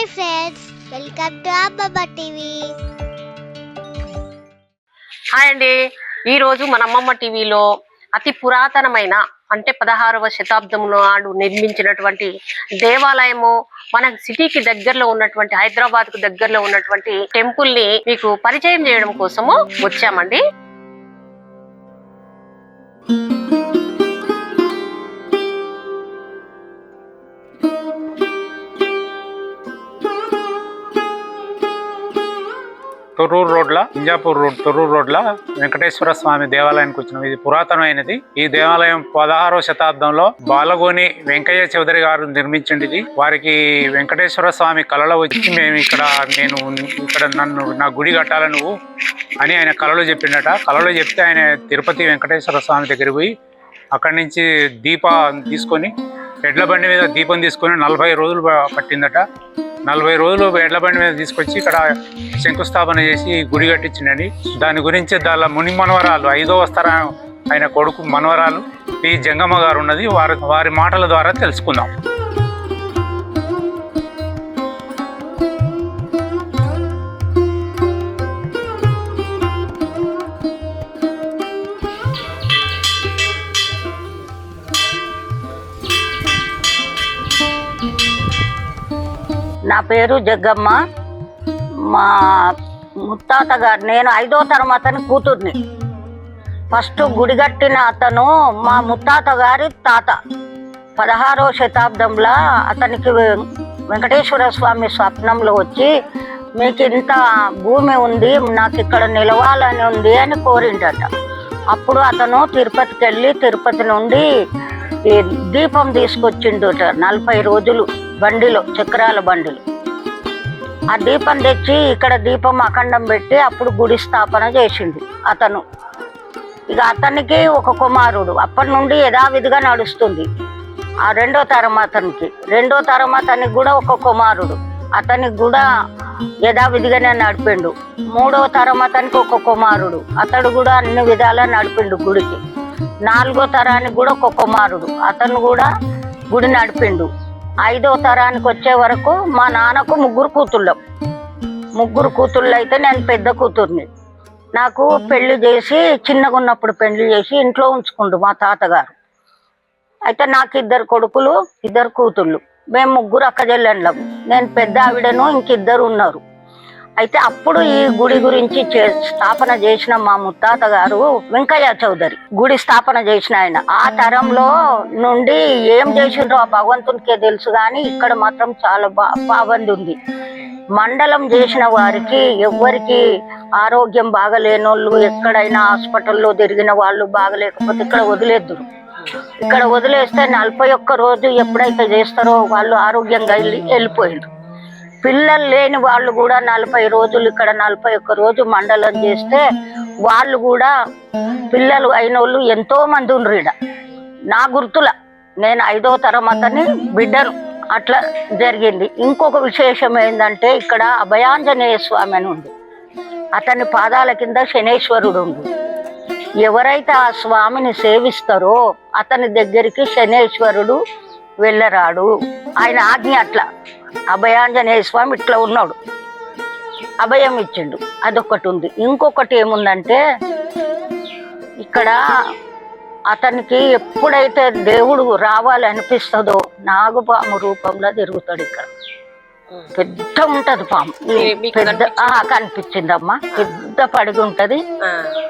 Hi friends welcome to Ammamma TV hi అండి ఈ రోజు మన అమ్మమ్మ టీవీలో అతి పురాతనమైన అంటే పదహారవ శతాబ్దంలో నాడు నిర్మించినటువంటి దేవాలయము మన సిటీకి దగ్గరలో ఉన్నటువంటి హైదరాబాద్కు దగ్గరలో ఉన్నటువంటి టెంపుల్ని మీకు పరిచయం చేయడం కోసము వచ్చామండి. తొర్రూరు రోడ్ల ఇంజాపూర్ రోడ్ తొర్రూరు రోడ్ల వెంకటేశ్వర స్వామి దేవాలయానికి వచ్చినాం. ఇది పురాతనమైనది. ఈ దేవాలయం పదహారో శతాబ్దంలో బాలగోని వెంకయ్య చౌదరి గారు నిర్మించింది ఇది వారికి వెంకటేశ్వర స్వామి కళలో వచ్చి మేము ఇక్కడ నేను ఇక్కడ నన్ను నా గుడి కట్టాల నువ్వు? అని ఆయన కళలో చెప్పిండట. కళలో చెప్తే ఆయన తిరుపతి వెంకటేశ్వర స్వామి దగ్గరికి పోయి అక్కడి నుంచి దీప తీసుకొని ఎడ్ల బండి మీద దీపం తీసుకొని నలభై రోజులు పట్టిందట. నలభై రోజులు ఎడ్ల బండి మీద తీసుకొచ్చి ఇక్కడ శంకుస్థాపన చేసి గుడి కట్టించిండని దాని గురించి దాని ముని మనవరాలు ఐదో వస్తారా ఆయన కొడుకు మనవరాలు పి జంగమ్మ గారు ఉన్నది. వారి వారి మాటల ద్వారా తెలుసుకుందాం. పేరు జగ్గమ్మ. మా ముత్తాత గారు నేను ఐదో తరం అతని కూతుర్ని. ఫస్ట్ గుడి కట్టిన అతను మా ముత్తాత గారి తాత. పదహారో శతాబ్దంలో అతనికి వెంకటేశ్వర స్వామి స్వప్నంలో వచ్చి మీకు ఇంత భూమి ఉంది నాకు ఇక్కడ నిలవాలని ఉంది అని కోరిండట. అప్పుడు అతను తిరుపతికి వెళ్ళి తిరుపతి నుండి ఈ దీపం తీసుకొచ్చిండుట నలభై రోజులు బండిలో చక్రాల బండిలో. ఆ దీపం తెచ్చి ఇక్కడ దీపం అఖండం పెట్టి అప్పుడు గుడి స్థాపన చేసిండు అతను. ఇక అతనికి ఒక కుమారుడు. అప్పటి నుండి యథావిధిగా నడుస్తుంది. ఆ రెండో తరం అతనికి. రెండో తరం అతనికి కూడా ఒక కుమారుడు. అతనికి కూడా యథావిధిగానే నడిపిండు. మూడో తరం అతనికి ఒక కుమారుడు. అతడు కూడా అన్ని విధాలా నడిపిండు గుడికి. నాలుగో తరానికి కూడా ఒక కుమారుడు. అతను కూడా గుడి నడిపిండు. ఐదో తరానికి వచ్చే వరకు మా నాన్నకు ముగ్గురు కూతుళ్ళం. ముగ్గురు కూతుళ్ళు అయితే నేను పెద్ద కూతుర్ని. నాకు పెళ్ళి చేసి చిన్నగా ఉన్నప్పుడు పెళ్ళి చేసి ఇంట్లో ఉంచుకుండు మా తాతగారు. అయితే నాకు ఇద్దరు కొడుకులు ఇద్దరు కూతుళ్ళు. మేము ముగ్గురు అక్కజెల్లెండ్లం నేను పెద్ద ఆవిడను ఇంకిద్దరు ఉన్నారు. అయితే అప్పుడు ఈ గుడి గురించి స్థాపన చేసిన మా ముత్తాత గారు వెంకయ్య చౌదరి. గుడి స్థాపన చేసిన ఆయన. ఆ తరంలో నుండి ఏం చేసిండ్రో ఆ భగవంతునికే తెలుసు కానీ ఇక్కడ మాత్రం చాలా బా పాబంది ఉంది. మండలం చేసిన వారికి ఎవ్వరికి ఆరోగ్యం బాగలేనోళ్ళు ఎక్కడైనా హాస్పిటల్లో తిరిగిన వాళ్ళు బాగలేకపోతే ఇక్కడ వదిలేద్దురు ఇక్కడ వదిలేస్తే నలభై ఒక్క రోజు ఎప్పుడైతే చేస్తారో వాళ్ళు ఆరోగ్యంగా వెళ్ళి వెళ్ళిపోయిండ్రు. పిల్లలు లేని వాళ్ళు కూడా నలభై రోజులు ఇక్కడ నలభై ఒక్క రోజు మండలం చేస్తే వాళ్ళు కూడా పిల్లలు అయిన వాళ్ళు ఎంతో మంది ఉండ్రు ఈడ. నా గుర్తుల నేను ఐదో తరం బిడ్డను. అట్లా జరిగింది. ఇంకొక విశేషం ఏంటంటే ఇక్కడ అభయాంజనేయ స్వామి అని ఉంది అతని పాదాల కింద శనేశ్వరుడు ఉంది ఎవరైతే ఆ స్వామిని సేవిస్తారో అతని దగ్గరికి శనేశ్వరుడు వెళ్ళరాడు. ఆయన ఆజ్ఞ అట్లా. అభయాంజనేయ స్వామి ఇట్లా ఉన్నాడు. అభయం ఇచ్చిండు. అదొకటి ఉంది. ఇంకొకటి ఏముందంటే ఇక్కడ అతనికి ఎప్పుడైతే దేవుడు రావాలనిపిస్తుందో నాగుపాము రూపంలో తిరుగుతాడు ఇక్కడ. పెద్ద ఉంటది పాము. పెద్ద కనిపించిందమ్మా. పెద్ద పడిగి ఉంటది.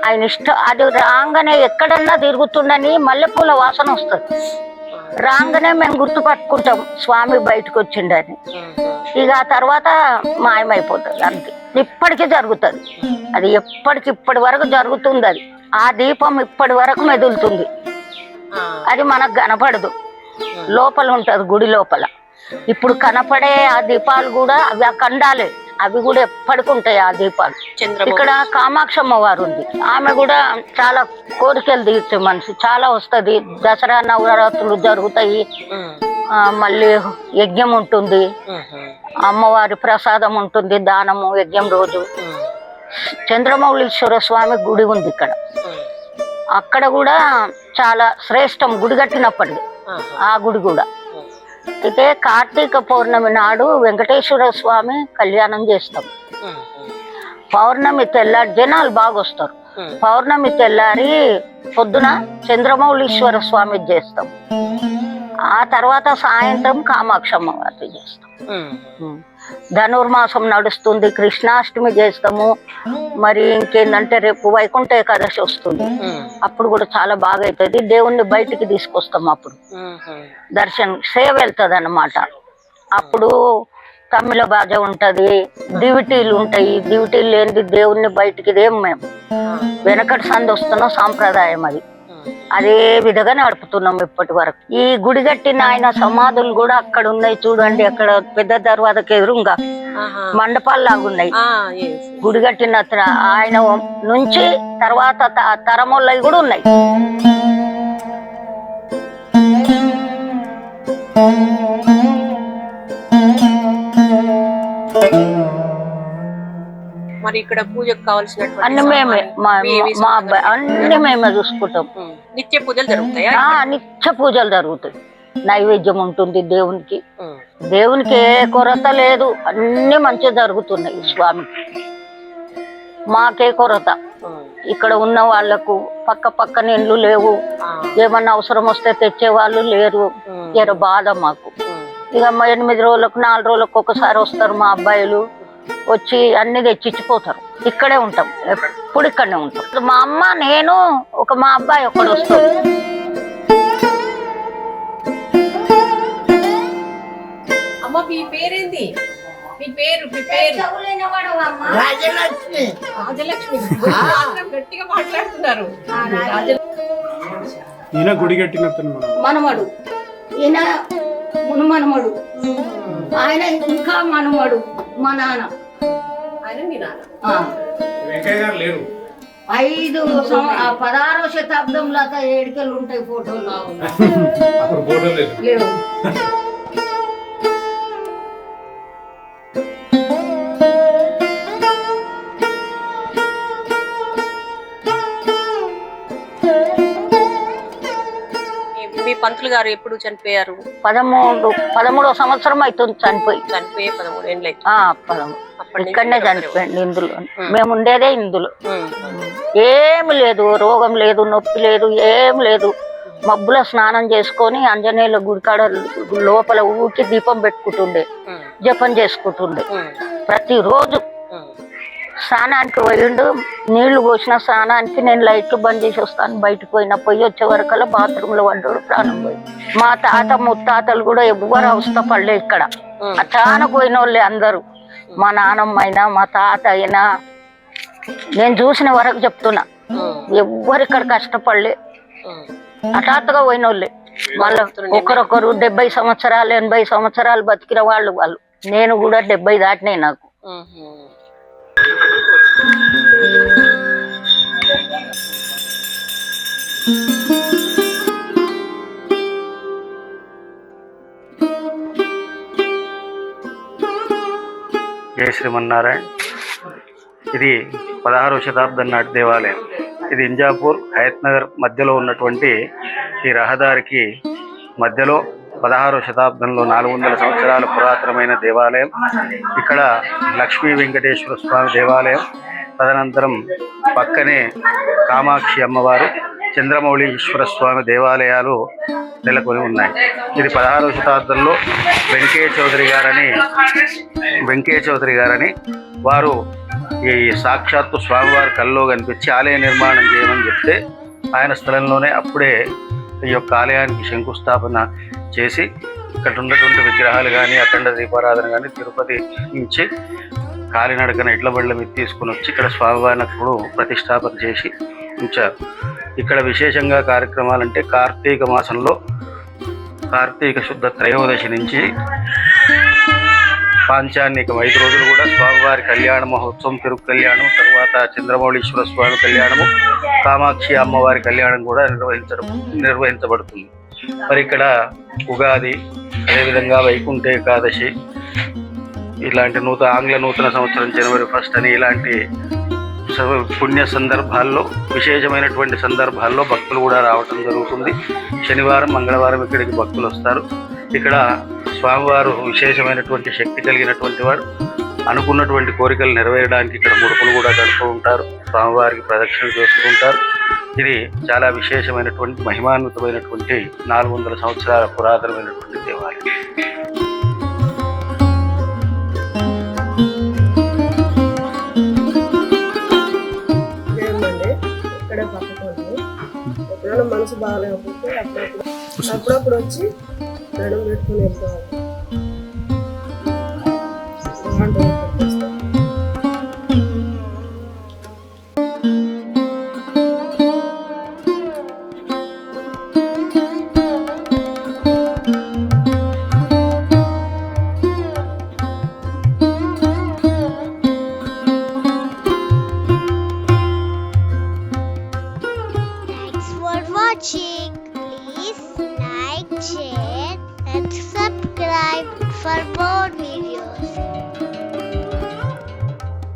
ఆయన ఇష్టం అది రాగానే ఎక్కడన్నా తిరుగుతుండని మల్లెపూల వాసన వస్తుంది. రాగానే మేము గుర్తుపట్టుకుంటాం స్వామి బయటకు వచ్చిండని ఇక ఆ తర్వాత మాయమైపోతుంది అంతే. ఇప్పటికీ జరుగుతుంది. అది ఎప్పటికి ఇప్పటి వరకు జరుగుతుంది అది. ఆ దీపం ఇప్పటి వరకు మెదులుతుంది. ఆ, అది మనకు కనపడదు. లోపల ఉంటది గుడి లోపల. ఇప్పుడు కనపడే ఆ దీపాలు కూడా అవి అఖండాలే అవి కూడా ఎప్పటికి ఉంటాయి ఆ దీపాలు. ఇక్కడ కామాక్షమ్మ వారు ఉంది. ఆమె కూడా చాలా కోరికలు తీర్చే మనిషి. చాలా వస్తది. దసరా నవరాత్రులు జరుగుతాయి. మళ్ళీ యజ్ఞం ఉంటుంది. అమ్మవారి ప్రసాదం ఉంటుంది. దానము యజ్ఞం రోజు. చంద్రమౌళీశ్వర స్వామి గుడి ఉంది ఇక్కడ. అక్కడ కూడా చాలా శ్రేష్టం గుడి కట్టినప్పటిది. ఆహా, ఆ గుడి కూడా. అయితే కార్తీక పౌర్ణమి నాడు వెంకటేశ్వర స్వామి కళ్యాణం చేస్తాం. పౌర్ణమి తెల్లారి జనాలు బాగా వస్తారు పౌర్ణమి తెల్లారి పొద్దున చంద్రమౌళీశ్వర స్వామి చేస్తాం. ఆ తర్వాత సాయంత్రం కామాక్షమ్మ వారి చేస్తాం. ధనుర్మాసం నడుస్తుంది కృష్ణాష్టమి చేస్తాము. మరి ఇంకేందంటే రేపు వైకుంఠ ఏకాదశి వస్తుంది. అప్పుడు కూడా చాలా బాగా అవుతుంది దేవుణ్ణి బయటికి తీసుకొస్తాం అప్పుడు. దర్శనం సేవ వెళ్తుంది అన్నమాట అప్పుడు తమిళ బాజ ఉంటది దివిటీలు ఉంటాయి. దివిటీలు లేనిది దేవుణ్ణి బయటికి దేం మేము. వెనకటి సంది వస్తున్న సాంప్రదాయం అది. అదే విధంగా నడుపుతున్నాం ఇప్పటి వరకు ఈ గుడి కట్టిన ఆయన సమాధులు కూడా అక్కడ ఉన్నాయి చూడండి అక్కడ పెద్ద దర్వాదకి ఎదురుగా ఆహా. మండపాలు లాగా ఉన్నాయి. గుడి కట్టిన ఆయన నుంచి తర్వాత తరములవి కూడా ఉన్నాయి మరి ఇక్కడ పూజకు కావాల్సినటువంటి అన్ని మేమే మా అబ్బాయి అన్ని మేమే చూసుకుంటాం. నిత్య పూజలు జరుగుతాయా? నిత్య పూజలు జరుగుతాయి. నైవేద్యం ఉంటుంది దేవునికి. దేవునికి ఏ కొరత లేదు. అన్ని మంచిగా జరుగుతున్నాయి స్వామికి మాకే కొరత. ఇక్కడ ఉన్న వాళ్ళకు పక్క పక్కన ఇండ్లు లేవు. ఏమన్నా అవసరం వస్తే తెచ్చే వాళ్ళు లేరు. జర బాధ మాకు. ఇక ఎనిమిది రోజులకు నాలుగు రోజులకు ఒకసారి వస్తారు మా అబ్బాయిలు. వచ్చి అన్ని తెచ్చిచ్చిపోతారు. ఇక్కడే ఉంటాం. ఎప్పుడు ఇక్కడనే ఉంటాం. మా అమ్మ నేను ఒక మా అబ్బాయి ఒకడు వస్తాడు. అమ్మ మీ పేరేంది? మీ పేరు మీ పేరు? రాజలక్ష్మి. రాజలక్ష్మి. మాత్రం గట్టిగా మాట్లాడుతున్నారు. రాజ- ఈయన గుడి మనమడు. ఈయన మునుమనమడు. ఆయన ఇంకా మనమడు. మా నాన్న. ఆయన మీ నాన్న. ఆ. వెంకయ్య గారు లేరు. ఐదు పదహారవ శతాబ్దంలో ఏడికలు ఉంటాయి ఫోటోలు. లేవు. గారు ఎప్పుడు చనిపోయారు? పదమూడు పదమూడో సంవత్సరం అవుతుంది చనిపోయి. చనిపోయి పదమూడు ఏళ్ళు అయితే ఆ ఇక్కడనే ఇక్కడ చనిపోయింది ఇందులో. మేము ఉండేదే ఇందులో. ఏమి లేదు రోగం లేదు నొప్పి లేదు ఏం లేదు. మబ్బుల స్నానం చేసుకొని ఆంజనేయుల గుడికాడ లోపల ఊకి దీపం పెట్టుకుంటుండే. జపం చేసుకుంటుండే. ప్రతిరోజు స్నానానికి పోయిండు. నీళ్ళు పోసిన స్నానానికి నేను లైట్లు బంద్ చేసి వస్తాను. బయటకు పోయిన పోయి వచ్చే వరకల్లా బాత్రూమ్లో పడ్డాడు ప్రాణం పోయి మా తాత ముత్తాతలు కూడా ఎవ్వరు అవస్థ పడలే ఇక్కడ. అచాన పోయిన వాళ్ళే అందరూ. మా నానమ్మ అయినా మా తాత అయినా. నేను చూసిన వరకు చెప్తున్నా. ఎవ్వరు ఇక్కడ కష్టపడలే. హఠాత్తుగా పోయిన వాళ్ళే వాళ్ళ ఒకరొకరు డెబ్బై సంవత్సరాలు ఎనభై సంవత్సరాలు బతికిన వాళ్ళు వాళ్ళు. నేను కూడా డెబ్బై దాటినాయి నాకు. జయ శ్రీమన్నారాయణ. ఇది పదహారవ శతాబ్దం నాటి దేవాలయం. ఇది ఇంజాపూర్ హయత్ నగర్ మధ్యలో ఉన్నటువంటి ఈ రహదారికి మధ్యలో పదహారవ శతాబ్దంలో నాలుగు వందల సంవత్సరాల పురాతనమైన దేవాలయం. ఇక్కడ లక్ష్మీ వెంకటేశ్వర స్వామి దేవాలయం. తదనంతరం పక్కనే కామాక్షి అమ్మవారు చంద్రమౌళీశ్వర స్వామి దేవాలయాలు నెలకొని ఉన్నాయి. ఇది పదహారవ శతాబ్దంలో వెంకయ్య చౌదరి గారని వెంకయ్య చౌదరి గారని వారు ఈ సాక్షాత్తు స్వామివారి కల్లో కనిపించి ఆలయ నిర్మాణం చేయమని చెప్తే ఆయన స్థలంలోనే అప్పుడే ఈ యొక్క ఆలయానికి శంకుస్థాపన చేసి ఇక్కడ ఉన్నటువంటి విగ్రహాలు కానీ అఖండ దీపారాధన కానీ తిరుపతి నుంచి కాలినడకన ఇట్ల బండ్ల మీద తీసుకుని వచ్చి ఇక్కడ స్వామివారిని అప్పుడు ప్రతిష్టాపన చేసి ఉంచారు. ఇక్కడ విశేషంగా కార్యక్రమాలంటే కార్తీక మాసంలో కార్తీక శుద్ధ త్రయోదశి నుంచి పాంచాన్నికం ఐదు రోజులు కూడా స్వామివారి కళ్యాణ మహోత్సవం తిరుగు కళ్యాణం తరువాత చంద్రమౌళీశ్వర స్వామి కళ్యాణము కామాక్షి అమ్మవారి కళ్యాణం కూడా నిర్వహించడం నిర్వహించబడుతుంది. మరి ఇక్కడ ఉగాది అదేవిధంగా వైకుంఠ ఏకాదశి ఇలాంటి నూతన ఆంగ్ల నూతన సంవత్సరం జనవరి ఫస్ట్ అని ఇలాంటి పుణ్య సందర్భాల్లో విశేషమైనటువంటి సందర్భాల్లో భక్తులు కూడా రావటం జరుగుతుంది. శనివారం మంగళవారం ఇక్కడికి భక్తులు వస్తారు. ఇక్కడ స్వామివారు విశేషమైనటువంటి శక్తి కలిగినటువంటి వారు అనుకున్నటువంటి కోరికలు నెరవేరడానికి ఇక్కడ ముడుపులు కూడా కడుతూ ఉంటారు. స్వామివారికి ప్రదక్షిణలు చేస్తూ ఉంటారు. ఇది చాలా విశేషమైనటువంటి మహిమాన్వితమైనటువంటి నాలుగు వందల సంవత్సరాల పురాతనమైనటువంటి దేవాలయం. మనసు బాగాలేకపోతే అప్పుడప్పుడు అప్పుడప్పుడు వచ్చి నడుము పెట్టుకుని వెళ్తాం Thank you.